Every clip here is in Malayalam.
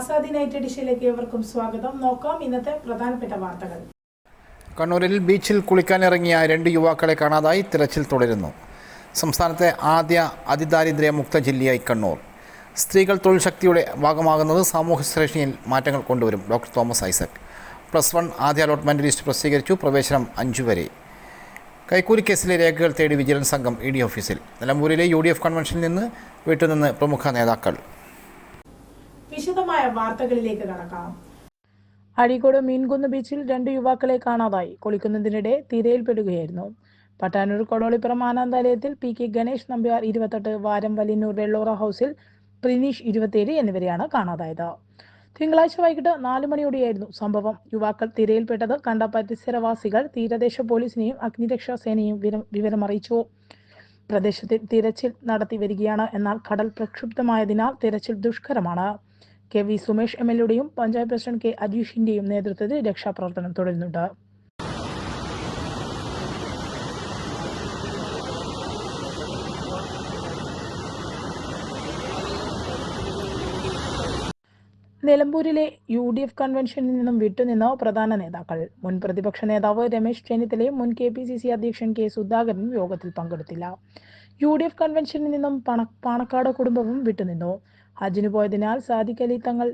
ആസാദി നൈറ്റ് എഡിഷനിലേക്ക് ഏവർക്കും സ്വാഗതം. നോക്കാം ഇന്നത്തെ പ്രധാനപ്പെട്ട വാർത്തകൾ. കണ്ണൂരിൽ ബീച്ചിൽ കുളിക്കാനിറങ്ങിയ രണ്ട് യുവാക്കളെ കാണാതായി തിരച്ചിൽ തുടരുന്നു. സംസ്ഥാനത്തെ ആദ്യ അതിദാരിദ്ര്യ മുക്ത ജില്ലയായി കണ്ണൂർ. സ്ത്രീകൾ തൊഴിൽ ശക്തിയുടെ ഭാഗമാകുന്നത് സാമൂഹ്യ ശ്രേണിയിൽ മാറ്റങ്ങൾ കൊണ്ടുവരും. Doctor Thomas Isaac. Plus one ആദ്യ അലോട്ട്മെന്റ് ലിസ്റ്റ് പ്രസിദ്ധീകരിച്ചു. പ്രവേശനം അഞ്ചു വരെ. കൈക്കൂലി കേസിലെ രേഖകൾ തേടി വിജിലൻസ് സംഘം ഇ ഡി ഓഫീസിൽ. നിലമ്പൂരിലെ യു ഡി എഫ് കൺവെൻഷനിൽ നിന്ന് വീട്ടിൽ നിന്ന് പ്രമുഖ നേതാക്കൾ. വിശദമായ വാർത്തകളിലേക്ക് കടക്കാം. അഴീക്കോട് മീൻകുന്ന് ബീച്ചിൽ രണ്ട് യുവാക്കളെ കാണാതായി. കുളിക്കുന്നതിനിടെ തിരയിൽപ്പെടുകയായിരുന്നു പട്ടാനൂർ കൊടോളിപ്പുറം ആനന്ദാലയത്തിൽ പി കെ ഗണേഷ് നമ്പ്യാർ ഇരുപത്തെട്ട് വാരം വലിയന്നൂർ വെള്ളോറ ഹൗസിൽ പ്രിനീഷ് ഇരുപത്തിയേഴ് എന്നിവരെയാണ് കാണാതായത്. തിങ്കളാഴ്ച വൈകിട്ട് നാലു മണിയോടെയായിരുന്നു സംഭവം. യുവാക്കൾ തിരയിൽപ്പെട്ടത് കണ്ട പരിസരവാസികൾ തീരദേശ പോലീസിനെയും അഗ്നിരക്ഷാ സേനയും വിവരം- വിവരമറിയിച്ചു. പ്രദേശത്തിൽ തിരച്ചിൽ നടത്തി വരികയാണ് എന്നാൽ കടൽ പ്രക്ഷുബ്ധമായതിനാൽ തിരച്ചിൽ ദുഷ്കരമാണ്. K V Sumesh M L എയുടെയും പഞ്ചായത്ത് പ്രസിഡന്റ് കെ അജീഷിന്റെയും നേതൃത്വത്തിൽ രക്ഷാപ്രവർത്തനം തുടരുന്നുണ്ട്. നിലമ്പൂരിലെ യു ഡി എഫ് കൺവെൻഷനിൽ നിന്നും വിട്ടുനിന്ന പ്രധാന നേതാക്കൾ. മുൻ പ്രതിപക്ഷ നേതാവ് രമേശ് ചെന്നിത്തലയും മുൻ കെ പി സി സി അധ്യക്ഷൻ കെ സുധാകരനും യോഗത്തിൽ പങ്കെടുത്തില്ല. യു ഡി എഫ് കൺവെൻഷനിൽ നിന്നും പണ പാണക്കാട് കുടുംബവും വിട്ടുനിന്നു. ഹജ്ജിന് പോയതിനാൽ സാദിഖ് അലി തങ്ങൾ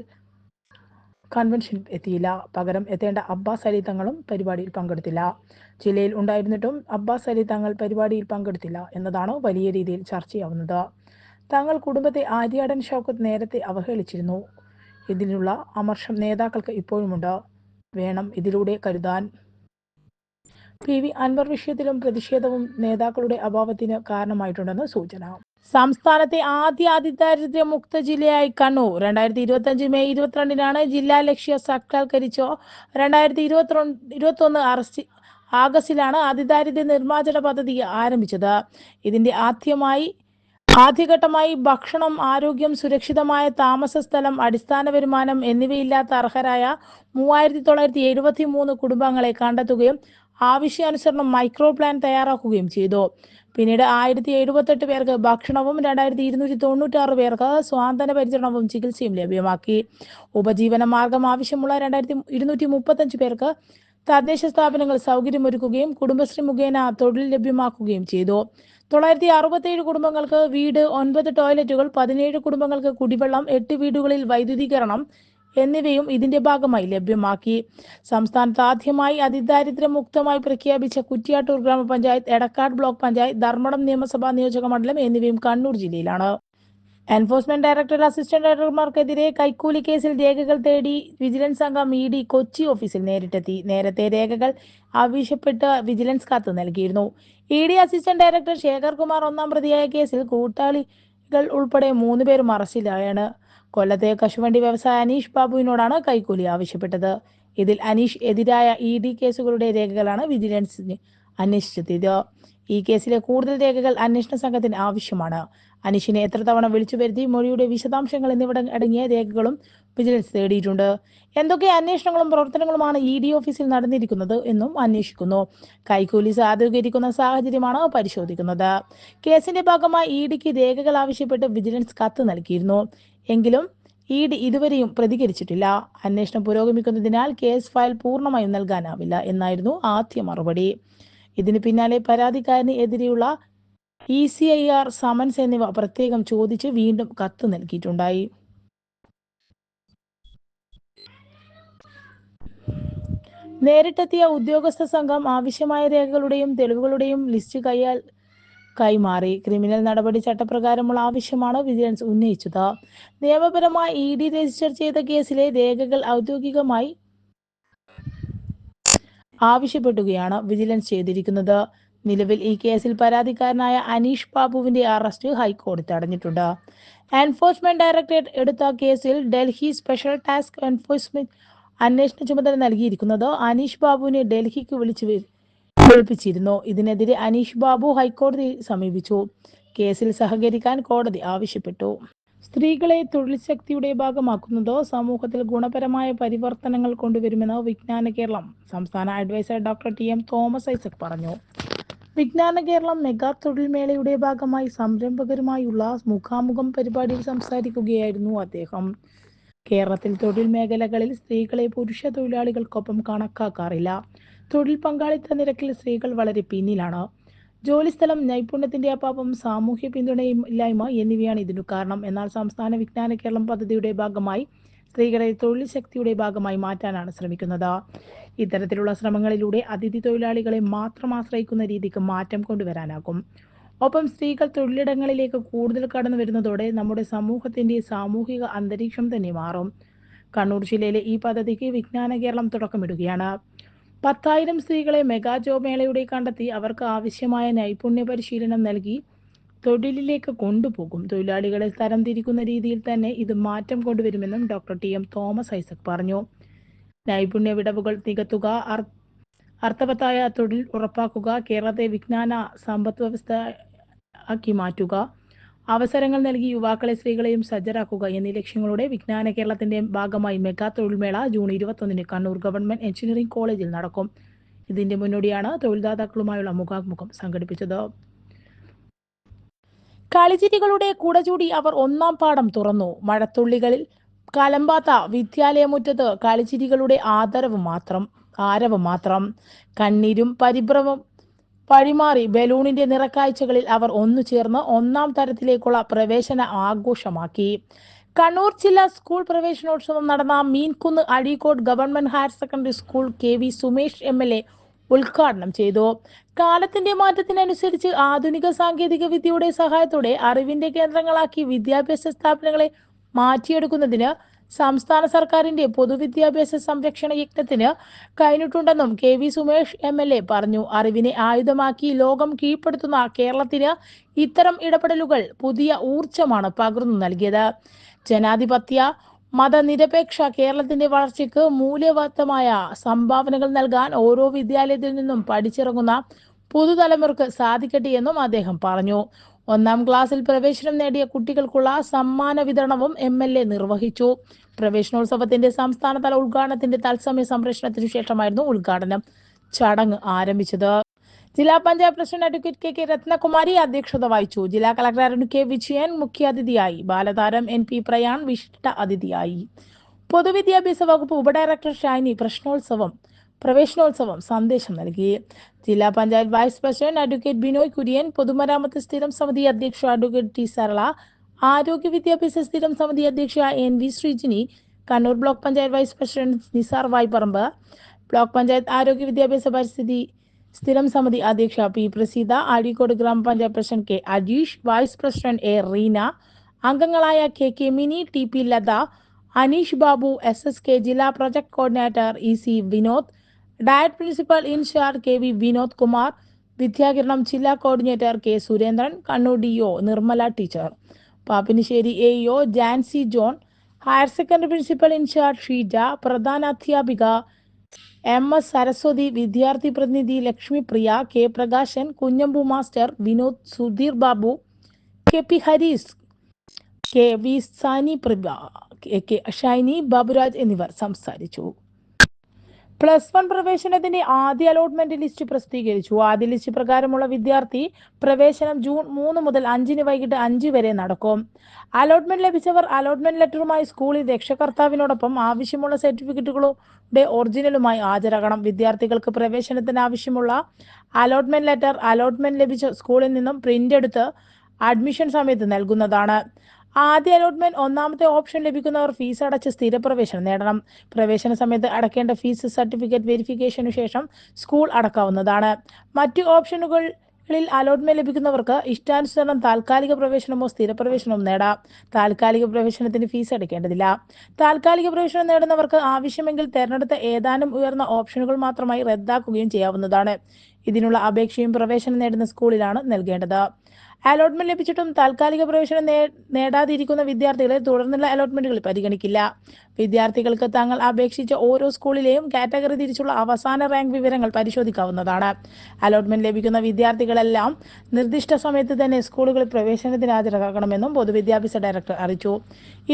കൺവെൻഷൻ എത്തിയില്ല. പകരം എത്തേണ്ട അബ്ബാസ് അലി തങ്ങളും പരിപാടിയിൽ പങ്കെടുത്തില്ല. ജില്ലയിൽ ഉണ്ടായിരുന്നിട്ടും അബ്ബാസ് അലി തങ്ങൾ പരിപാടിയിൽ പങ്കെടുത്തില്ല എന്നതാണ് വലിയ രീതിയിൽ ചർച്ചയാവുന്നത്. തങ്ങൾ കുടുംബത്തെ ആര്യാടൻ ഷൗക്കത്ത് നേരത്തെ അവഹേളിച്ചിരുന്നു. ഇതിനുള്ള അമർഷം നേതാക്കൾക്ക് ഇപ്പോഴുമുണ്ട്. വേണം ഇതിലൂടെ കരുതാൻ. പി വി അൻവർ വിഷയത്തിലും പ്രതിഷേധവും നേതാക്കളുടെ അഭാവത്തിന് കാരണമായിട്ടുണ്ടെന്ന് സൂചന. സംസ്ഥാനത്തെ ആദ്യ അതിദാരിദ്ര്യ മുക്ത ജില്ലയായി കണ്ണൂർ. രണ്ടായിരത്തി ഇരുപത്തി അഞ്ച് മെയ് ഇരുപത്തിരണ്ടിനാണ് ജില്ലാ ലക്ഷ്യ സാക്ഷാത്കരിച്ചോ രണ്ടായിരത്തി ഇരുപത്തിരണ്ട് ഇരുപത്തി ഒന്ന് അറസ്റ്റ് ആഗസ്റ്റിലാണ് അതിദാരിദ്ര്യ നിർമ്മാർജന പദ്ധതി ആരംഭിച്ചത്. ഇതിന്റെ ആദ്യമായി ആദ്യഘട്ടമായി ഭക്ഷണം ആരോഗ്യം സുരക്ഷിതമായ താമസ സ്ഥലം അടിസ്ഥാന വരുമാനം എന്നിവയില്ലാത്ത അർഹരായ മൂവായിരത്തി തൊള്ളായിരത്തി എഴുപത്തി മൂന്ന് കുടുംബങ്ങളെ കണ്ടെത്തുകയും ആവശ്യാനുസരണം മൈക്രോ പ്ലാൻ തയ്യാറാക്കുകയും ചെയ്തു. പിന്നീട് ആയിരത്തി എഴുപത്തെട്ട് പേർക്ക് ഭക്ഷണവും രണ്ടായിരത്തി ഇരുന്നൂറ്റി തൊണ്ണൂറ്റാറ് പേർക്ക് സ്വാന്തന പരിചരണവും ചികിത്സയും ലഭ്യമാക്കി. ഉപജീവന മാർഗം ആവശ്യമുള്ള രണ്ടായിരത്തി ഇരുന്നൂറ്റി മുപ്പത്തഞ്ച് പേർക്ക് തദ്ദേശ സ്ഥാപനങ്ങൾ സൗകര്യമൊരുക്കുകയും കുടുംബശ്രീ മുഖേന തൊഴിൽ ലഭ്യമാക്കുകയും ചെയ്തു. തൊള്ളായിരത്തി അറുപത്തേഴ് കുടുംബങ്ങൾക്ക് വീട് ഒൻപത് ടോയ്ലറ്റുകൾ പതിനേഴ് കുടുംബങ്ങൾക്ക് കുടിവെള്ളം എട്ട് വീടുകളിൽ വൈദ്യുതീകരണം എന്നിവയും ഇതിന്റെ ഭാഗമായി ലഭ്യമാക്കി. സംസ്ഥാനത്ത് ആദ്യമായി അതിദാരിദ്ര്യമുക്തമായി പ്രഖ്യാപിച്ച കുറ്റിയാട്ടൂർ ഗ്രാമപഞ്ചായത്ത് എടക്കാട് ബ്ലോക്ക് പഞ്ചായത്ത് ധർമ്മടം നിയമസഭാ നിയോജക മണ്ഡലം എന്നിവയും കണ്ണൂർ ജില്ലയിലാണ്. എൻഫോഴ്സ്മെന്റ് ഡയറക്ടർ അസിസ്റ്റന്റ് ഡയറക്ടർമാർക്കെതിരെ കൈക്കൂലി കേസിൽ രേഖകൾ തേടി വിജിലൻസ് സംഘം ഇ ഡി കൊച്ചി ഓഫീസിൽ നേരിട്ടെത്തി. നേരത്തെ രേഖകൾ ആവശ്യപ്പെട്ട് വിജിലൻസ് കത്ത് നൽകിയിരുന്നു. E D assistant director Shekhar Kumar ഒന്നാം പ്രതിയായ കേസിൽ കൂട്ടാളികൾ ഉൾപ്പെടെ മൂന്ന് പേരും അറസ്റ്റിലായാണ്. കൊല്ലത്തെ കശുവണ്ടി വ്യവസായ അനീഷ് ബാബുവിനോടാണ് കൈക്കൂലി ആവശ്യപ്പെട്ടത്. ഇതിൽ അനീഷ് എതിരായ ഇ ഡി കേസുകളുടെ രേഖകളാണ് വിജിലൻസിന് അന്വേഷിച്ചെത്തിയത് ഈ കേസിലെ കൂടുതൽ രേഖകൾ അന്വേഷണ സംഘത്തിന് ആവശ്യമാണ്. അനീഷിനെ എത്ര തവണ വിളിച്ചു വരുത്തി മൊഴിയുടെ വിശദാംശങ്ങൾ എന്നിവ അടങ്ങിയ രേഖകളും വിജിലൻസ് തേടിയിട്ടുണ്ട്. എന്തൊക്കെ അന്വേഷണങ്ങളും പ്രവർത്തനങ്ങളുമാണ് ഇ ഡി ഓഫീസിൽ നടന്നിരിക്കുന്നത് എന്നും അന്വേഷിക്കുന്നു. കൈക്കൂലി സാധൂകരിക്കുന്ന സാഹചര്യമാണ് പരിശോധിക്കുന്നത്. കേസിന്റെ ഭാഗമായി ഇ ഡിക്ക് രേഖകൾ ആവശ്യപ്പെട്ട് വിജിലൻസ് കത്ത് നൽകിയിരുന്നു. എങ്കിലും ഇ ഡി ഇതുവരെയും പ്രതികരിച്ചിട്ടില്ല. അന്വേഷണം പുരോഗമിക്കുന്നതിനാൽ കേസ് ഫയൽ പൂർണമായും നൽകാനാവില്ല എന്നായിരുന്നു ആദ്യ മറുപടി. ഇതിന് പിന്നാലെ പരാതിക്കാരന് എതിരെയുള്ള E C I R summons എന്നിവ പ്രത്യേകം ചോദിച്ച് വീണ്ടും കത്ത് നൽകിയിട്ടുണ്ടായി. നേരിട്ടെത്തിയ ഉദ്യോഗസ്ഥ സംഘം ആവശ്യമായ രേഖകളുടെയും തെളിവുകളുടെയും ലിസ്റ്റ് കൈയാൽ കൈമാറി. ക്രിമിനൽ നടപടി ചട്ടപ്രകാരമുള്ള ആവശ്യമാണ് വിജിലൻസ് ഉന്നയിച്ചത്. നിയമപരമായി ഇ ഡി രജിസ്റ്റർ ചെയ്ത കേസിലെ രേഖകൾ ഔദ്യോഗികമായി ആവശ്യപ്പെടുകയാണ് വിജിലൻസ് ചെയ്തിരിക്കുന്നത്. നിലവിൽ ഈ കേസിൽ പരാതിക്കാരനായ അനീഷ് ബാബുവിന്റെ അറസ്റ്റ് ഹൈക്കോടതി തടഞ്ഞിട്ടുണ്ട്. എൻഫോഴ്സ്മെന്റ് ഡയറക്ടറേറ്റ് എടുത്ത കേസിൽ ഡൽഹി സ്പെഷ്യൽ ടാസ്ക് എൻഫോഴ്സ്മെന്റ് അന്വേഷണ ചുമതല നൽകിയിരിക്കുന്നത് അനീഷ് ബാബുവിനെ ഡൽഹിക്ക് വിളിച്ചു വിളിപ്പിച്ചിരുന്നു ഇതിനെതിരെ അനീഷ് ബാബു ഹൈക്കോടതിയെ സമീപിച്ചു. കേസിൽ സഹകരിക്കാൻ കോടതി ആവശ്യപ്പെട്ടു. സ്ത്രീകളെ തൊഴിൽ ശക്തിയുടെ ഭാഗമാക്കുന്നതോ സമൂഹത്തിൽ ഗുണപരമായ പരിവർത്തനങ്ങൾ കൊണ്ടുവരുമെന്നോ വിജ്ഞാന കേരളം സംസ്ഥാന adviser doctor T. M. Thomas Isaac പറഞ്ഞു. വിജ്ഞാന കേരളം മെഗാ തൊഴിൽ മേളയുടെ ഭാഗമായി സംരംഭകരുമായുള്ള മുഖാമുഖം പരിപാടിയിൽ സംസാരിക്കുകയായിരുന്നു അദ്ദേഹം. കേരളത്തിൽ തൊഴിൽ മേഖലകളിൽ സ്ത്രീകളെ പുരുഷ തൊഴിലാളികൾക്കൊപ്പം കണക്കാക്കാറില്ല. തൊഴിൽ പങ്കാളിത്ത നിരക്കിൽ സ്ത്രീകൾ വളരെ പിന്നിലാണ്. ജോലിസ്ഥലം നൈപുണ്യത്തിന്റെ അഭാവം സാമൂഹ്യ പിന്തുണയും ഇല്ലായ്മ എന്നിവയാണ് ഇതിനു കാരണം. എന്നാൽ സംസ്ഥാന വിജ്ഞാന കേരളം പദ്ധതിയുടെ ഭാഗമായി സ്ത്രീകളെ തൊഴിൽ ശക്തിയുടെ ഭാഗമായി മാറ്റാനാണ് ശ്രമിക്കുന്നത്. ഇത്തരത്തിലുള്ള ശ്രമങ്ങളിലൂടെ അതിഥി തൊഴിലാളികളെ മാത്രം ആശ്രയിക്കുന്ന രീതിക്ക് മാറ്റം കൊണ്ടുവരാനാകും. ഒപ്പം സ്ത്രീകൾ തൊഴിലിടങ്ങളിലേക്ക് കൂടുതൽ കടന്നു വരുന്നതോടെ നമ്മുടെ സമൂഹത്തിന്റെ സാമൂഹിക അന്തരീക്ഷം തന്നെ മാറും. കണ്ണൂർ ജില്ലയിലെ ഈ പദ്ധതിക്ക് വിജ്ഞാന കേരളം തുടക്കമിടുകയാണ്. പത്തായിരം സ്ത്രീകളെ മെഗാ ജോബ് മേളയുടെ കണ്ടെത്തി അവർക്ക് ആവശ്യമായ നൈപുണ്യ പരിശീലനം നൽകി തൊഴിലിലേക്ക് കൊണ്ടുപോകും. തൊഴിലാളികളെ തരംതിരിക്കുന്ന രീതിയിൽ തന്നെ ഇത് മാറ്റം കൊണ്ടുവരുമെന്നും doctor T M Thomas Isaac പറഞ്ഞു. നൈപുണ്യ വിടവുകൾ നികത്തുക അർ- അർത്ഥവത്തായ തൊഴിൽ ഉറപ്പാക്കുക കേരളത്തെ വിജ്ഞാന സമ്പദ് വ്യവസ്ഥ ആക്കി മാറ്റുക അവസരങ്ങൾ നൽകി യുവാക്കളെ സ്ത്രീകളെയും സജ്ജരാക്കുക എന്നീ ലക്ഷ്യങ്ങളുടെ വിജ്ഞാന കേരളത്തിന്റെ ഭാഗമായി മെഗാ തൊഴിൽമേള ജൂൺ ഇരുപത്തൊന്നിന് കണ്ണൂർ ഗവൺമെന്റ് എഞ്ചിനീയറിംഗ് കോളേജിൽ നടക്കും. ഇതിന്റെ മുന്നോടിയാണ് തൊഴിൽദാതാക്കളുമായുള്ള മുഖാമുഖം സംഘടിപ്പിച്ചത്. കളിചിരികളുടെ കൂടചൂടി അവർ ഒന്നാം പാഠം തുറന്നു. മഴത്തുള്ളികളിൽ കലമ്പാത്ത വിദ്യാലയമുറ്റത്ത് കളിചിരികളുടെ ആദരവ് മാത്രം ആരവ് മാത്രം. കണ്ണീരും പരിഭ്രമം വഴിമാറി ബലൂണിന്റെ നിറക്കാഴ്ചകളിൽ അവർ ഒന്നു ചേർന്ന് ഒന്നാം തരത്തിലേക്കുള്ള പ്രവേശന ആഘോഷമാക്കി. കണ്ണൂർ ജില്ലാ സ്കൂൾ പ്രവേശനോത്സവം നടന്ന Meenkunnu Azhikode government higher secondary school K V Sumesh M L A ഉദ്ഘാടനം ചെയ്തു. കാലത്തിന്റെ മാറ്റത്തിനനുസരിച്ച് ആധുനിക സാങ്കേതിക വിദ്യയുടെ സഹായത്തോടെ അറിവിന്റെ കേന്ദ്രങ്ങളാക്കി വിദ്യാഭ്യാസ സ്ഥാപനങ്ങളെ മാറ്റിയെടുക്കുന്നതിന് സംസ്ഥാന സർക്കാരിന്റെ പൊതുവിദ്യാഭ്യാസ സംരക്ഷണ യജ്ഞത്തിന് കഴിഞ്ഞിട്ടുണ്ടെന്നും K V Sumesh M L A പറഞ്ഞു. അറിവിനെ ആയുധമാക്കി ലോകം കീഴ്പ്പെടുത്തുന്ന കേരളത്തിന് ഇത്തരം ഇടപെടലുകൾ പുതിയ ഊർജമാണ് പകർന്നു നൽകിയത്. ജനാധിപത്യ മതനിരപേക്ഷ കേരളത്തിന്റെ വളർച്ചയ്ക്ക് മൂല്യവത്തമായ സംഭാവനകൾ നൽകാൻ ഓരോ വിദ്യാലയത്തിൽ നിന്നും പഠിച്ചിറങ്ങുന്ന പുതുതലമുറക്ക് സാധിക്കട്ടെ എന്നും അദ്ദേഹം പറഞ്ഞു. ഒന്നാം ക്ലാസ്സിൽ പ്രവേശനം നേടിയ കുട്ടികൾക്കുള്ള സമ്മാന വിതരണവും എം എൽ എ നിർവഹിച്ചു. പ്രവേശനോത്സവത്തിന്റെ സംസ്ഥാനതല ഉദ്ഘാടനത്തിന്റെ തത്സമയ സംപ്രേഷണത്തിനു ശേഷമായിരുന്നു ഉദ്ഘാടനം ചടങ്ങ് ആരംഭിച്ചത്. ജില്ലാ panchayat president advocate K K Rathnakumari അധ്യക്ഷത വഹിച്ചു. ജില്ലാ കളക്ടർ അരുൺ കെ വിജയൻ മുഖ്യാതിഥിയായി. ബാലതാരം എൻ പി പ്രയാൺ വിശിഷ്ട അതിഥിയായി. പൊതുവിദ്യാഭ്യാസ വകുപ്പ് ഉപഡയറക്ടർ ഷൈനി പ്രശ്നോത്സവം പ്രവേശനോത്സവം സന്ദേശം നൽകി. ജില്ലാ panchayat vice president advocate Binoy Kurian പൊതുമരാമത്ത് സ്ഥിരം സമിതി അധ്യക്ഷ അഡ്വക്കേറ്റ് ടി സരള ആരോഗ്യ വിദ്യാഭ്യാസ സ്ഥിരം സമിതി അധ്യക്ഷ N V Sreejini Kannur block panchayat vice president Nisar Vayparamba block panchayat ആരോഗ്യ വിദ്യാഭ്യാസ പരിസ്ഥിതി സ്ഥിരം സമിതി അധ്യക്ഷ പി പ്രസീത അഴീക്കോട് ഗ്രാമപഞ്ചായത്ത് president K Ajeesh vice president A Reena അംഗങ്ങളായ K K Mini T P Latha Aneesh Babu S S K ജില്ലാ project coordinator E C Vinod DIET principal in charge K V Vinod Kumar Vidyakiranam ജില്ലാ coordinator K Surendran Kannur D O Nirmala teacher. Pappinissery A O Jancy John higher secondary principal in charge Sheeja പ്രധാന അധ്യാപിക എം എസ് സരസ്വതി വിദ്യാർത്ഥി പ്രതിനിധി Lakshmipriya K Prakashan Kunhambu master Vinod Sudheer Babu K P Harees K V Sani Prabha K K Shiny Baburaj എന്നിവർ സംസാരിച്ചു. പ്ലസ് വൺ പ്രവേശനത്തിന്റെ ആദ്യ അലോട്ട്മെന്റ് ലിസ്റ്റ് പ്രസിദ്ധീകരിച്ചു. ആദ്യ ലിസ്റ്റ് പ്രകാരമുള്ള വിദ്യാർത്ഥി പ്രവേശനം ജൂൺ മൂന്ന് മുതൽ അഞ്ചിന് വൈകിട്ട് അഞ്ച് വരെ നടക്കും. അലോട്ട്മെന്റ് ലഭിച്ചവർ അലോട്ട്മെന്റ് ലെറ്ററുമായി സ്കൂളിൽ രക്ഷകർത്താവിനോടൊപ്പം ആവശ്യമുള്ള സർട്ടിഫിക്കറ്റുകളുടെ ഒറിജിനലുമായി ഹാജരാകണം. വിദ്യാർത്ഥികൾക്ക് പ്രവേശനത്തിന് ആവശ്യമുള്ള അലോട്ട്മെന്റ് ലെറ്റർ അലോട്ട്മെന്റ് ലഭിച്ച സ്കൂളിൽ നിന്നും പ്രിന്റ് എടുത്ത് അഡ്മിഷൻ സമയത്ത് നൽകുന്നതാണ്. ആദ്യ അലോട്ട്മെന്റ് ഒന്നാമത്തെ ഓപ്ഷൻ ലഭിക്കുന്നവർ ഫീസ് അടച്ച് സ്ഥിരപ്രവേശനം നേടണം. പ്രവേശന സമയത്ത് അടക്കേണ്ട ഫീസ് സർട്ടിഫിക്കറ്റ് വെരിഫിക്കേഷനു ശേഷം സ്കൂൾ അടക്കാവുന്നതാണ്. മറ്റു ഓപ്ഷനുകൾ ിൽ അലോട്ട്മെന്റ് ലഭിക്കുന്നവർക്ക് ഇഷ്ടാനുസരണം താൽക്കാലിക പ്രവേശനമോ സ്ഥിരപ്രവേശനമോ നേടാം. താൽക്കാലിക പ്രവേശനത്തിന് ഫീസ് അടയ്ക്കേണ്ടതില്ല. താൽക്കാലിക പ്രവേശനം നേടുന്നവർക്ക് ആവശ്യമെങ്കിൽ തെരഞ്ഞെടുത്ത ഏതാനും ഉയർന്ന ഓപ്ഷനുകൾ മാത്രമായി റദ്ദാക്കുകയും ചെയ്യാവുന്നതാണ്. ഇതിനുള്ള അപേക്ഷയും പ്രവേശനം നേടുന്ന സ്കൂളിലാണ് നൽകേണ്ടത്. അലോട്ട്മെന്റ് ലഭിച്ചിട്ടും താൽക്കാലിക പ്രവേശനം നേടാതിരിക്കുന്ന വിദ്യാർത്ഥികളെ തുടർന്നുള്ള അലോട്ട്മെന്റുകൾ പരിഗണിക്കില്ല. വിദ്യാർത്ഥികൾക്ക് തങ്ങൾ അപേക്ഷിച്ച ഓരോ സ്കൂളിലെയും കാറ്റഗറി തിരിച്ചുള്ള അവസാന റാങ്ക് വിവരങ്ങൾ പരിശോധിക്കാവുന്നതാണ്. അലോട്ട്മെന്റ് ലഭിക്കുന്ന വിദ്യാർത്ഥികളെല്ലാം നിർദ്ദിഷ്ട സമയത്ത് തന്നെ സ്കൂളുകളിൽ പ്രവേശനത്തിന് ഹാജരാക്കണമെന്നും പൊതുവിദ്യാഭ്യാസ ഡയറക്ടർ അറിയിച്ചു.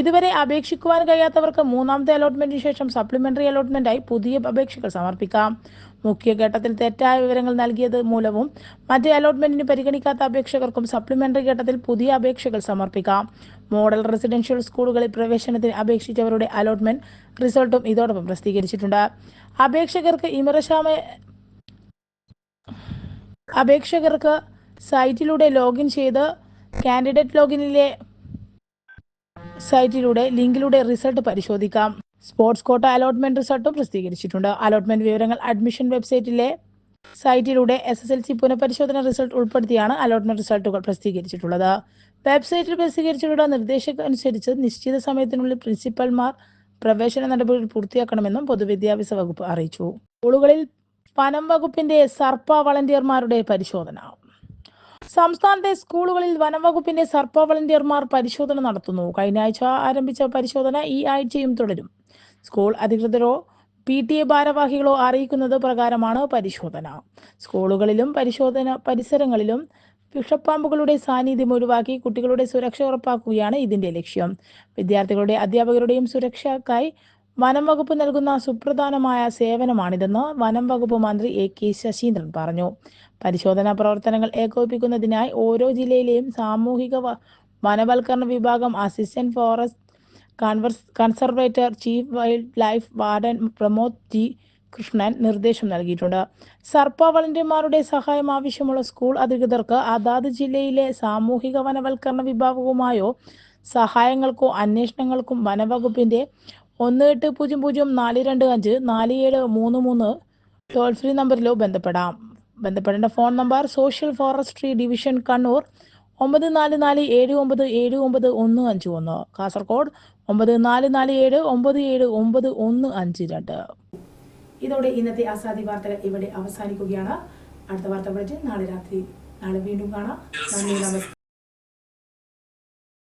ഇതുവരെ അപേക്ഷിക്കുവാൻ കഴിയാത്തവർക്ക് മൂന്നാമത്തെ അലോട്ട്മെന്റിന് ശേഷം സപ്ലിമെന്ററി അലോട്ട്മെന്റായി പുതിയ അപേക്ഷകൾ സമർപ്പിക്കാം. മുഖ്യഘട്ടത്തിൽ തെറ്റായ വിവരങ്ങൾ നൽകിയത് മൂലവും മറ്റ് അലോട്ട്മെന്റിന് പരിഗണിക്കാത്ത അപേക്ഷകർക്കും സപ്ലിമെന്ററി ഘട്ടത്തിൽ പുതിയ അപേക്ഷകൾ സമർപ്പിക്കാം. മോഡൽ റെസിഡൻഷ്യൽ സ്കൂളുകളിൽ പ്രവേശനത്തിന് അപേക്ഷിച്ചവരുടെ അലോട്ട്മെന്റ് റിസൾട്ടും ഇതോടൊപ്പം പ്രസിദ്ധീകരിച്ചിട്ടുണ്ട്. അപേക്ഷകർക്ക് ഇമറശാമ അപേക്ഷകർക്ക് സൈറ്റിലൂടെ ലോഗിൻ ചെയ്ത് കാൻഡിഡേറ്റ് ലോഗിനിലെ സൈറ്റിലൂടെ ലിങ്കിലൂടെ റിസൾട്ട് പരിശോധിക്കാം. സ്പോർട്സ് കോട്ട അലോട്ട്മെന്റ് റിസൾട്ടും പ്രസിദ്ധീകരിച്ചിട്ടുണ്ട്. അലോട്ട്മെന്റ് വിവരങ്ങൾ അഡ്മിഷൻ വെബ്സൈറ്റിലെ സൈറ്റിലൂടെ എസ് എസ് എൽ സി പുനഃപരിശോധന റിസൾട്ട് ഉൾപ്പെടുത്തിയാണ് അലോട്ട്മെന്റ് റിസൾട്ടുകൾ പ്രസിദ്ധീകരിച്ചിട്ടുള്ളത്. വെബ്സൈറ്റിൽ പ്രസിദ്ധീകരിച്ചിട്ടുള്ള നിർദ്ദേശം അനുസരിച്ച് നിശ്ചിത സമയത്തിനുള്ളിൽ പ്രിൻസിപ്പൽമാർ പ്രവേശന നടപടികൾ പൂർത്തിയാക്കണമെന്നും പൊതുവിദ്യാഭ്യാസ വകുപ്പ് അറിയിച്ചു. സ്കൂളുകളിൽ വനം വകുപ്പിന്റെ സർപ്പ വളണ്ടിയർമാരുടെ പരിശോധന. സംസ്ഥാനത്തെ സ്കൂളുകളിൽ വനം വകുപ്പിന്റെ സർപ്പ വളണ്ടിയർമാർ പരിശോധന നടത്തുന്നു. കഴിഞ്ഞ ആഴ്ച ആരംഭിച്ച പരിശോധന ഈ ആഴ്ചയും തുടരും. സ്കൂൾ അധികൃതരോ പി ടി എ ഭാരവാഹികളോ അറിയിക്കുന്നത് പ്രകാരമാണ് പരിശോധന. സ്കൂളുകളിലും പരിശോധന പരിസരങ്ങളിലും വിഷപ്പാമ്പുകളുടെ സാന്നിധ്യം ഒഴിവാക്കി കുട്ടികളുടെ സുരക്ഷ ഉറപ്പാക്കുകയാണ് ഇതിന്റെ ലക്ഷ്യം. വിദ്യാർത്ഥികളുടെ അധ്യാപകരുടെയും സുരക്ഷയ്ക്കായി വനം വകുപ്പ് നൽകുന്ന സുപ്രധാനമായ സേവനമാണിതെന്ന് വനം വകുപ്പ് മന്ത്രി എ കെ ശശീന്ദ്രൻ പറഞ്ഞു. പരിശോധനാ പ്രവർത്തനങ്ങൾ ഏകോപിപ്പിക്കുന്നതിനായി ഓരോ ജില്ലയിലെയും സാമൂഹിക വനവൽക്കരണ വിഭാഗം assistant forest converse conservator chief wildlife warden Pramod G Krishnan നിർദ്ദേശം നൽകിയിട്ടുണ്ട്. സർപ്പ വളണ്ടിയർമാരുടെ സഹായം ആവശ്യമുള്ള സ്കൂൾ അധികൃതർക്ക് അതാത് ജില്ലയിലെ സാമൂഹിക വനവൽക്കരണ വിഭാഗവുമായോ സഹായങ്ങൾക്കോ അന്വേഷണങ്ങൾക്കും വനവകുപ്പിന്റെ ഒന്ന് എട്ട് പൂജ്യം പൂജ്യം നാല് രണ്ട് അഞ്ച് നാല് ഏഴ് മൂന്ന് മൂന്ന് ടോൾ ഫ്രീ നമ്പറിലോ ബന്ധപ്പെടാം. ബന്ധപ്പെടേണ്ട phone number social forestry division Kannur ഒമ്പത് നാല് നാല് ഏഴ് ഒമ്പത് ഏഴ് ഒമ്പത് ഒന്ന് അഞ്ച് ഒന്ന്. കാസർഗോഡ് ഒമ്പത് നാല് നാല് ഏഴ് ഒമ്പത് ഏഴ് ഒമ്പത് ഒന്ന് അഞ്ച് രണ്ട്. ഇതോടെ ഇന്നത്തെ അസാദി വാർത്തകൾ ഇവിടെ അവസാനിക്കുകയാണ്. അടുത്ത വാർത്ത പഠിച്ച് നാളെ രാത്രി. നാളെ വീണ്ടും കാണാം. നന്ദി നമസ്കാരം.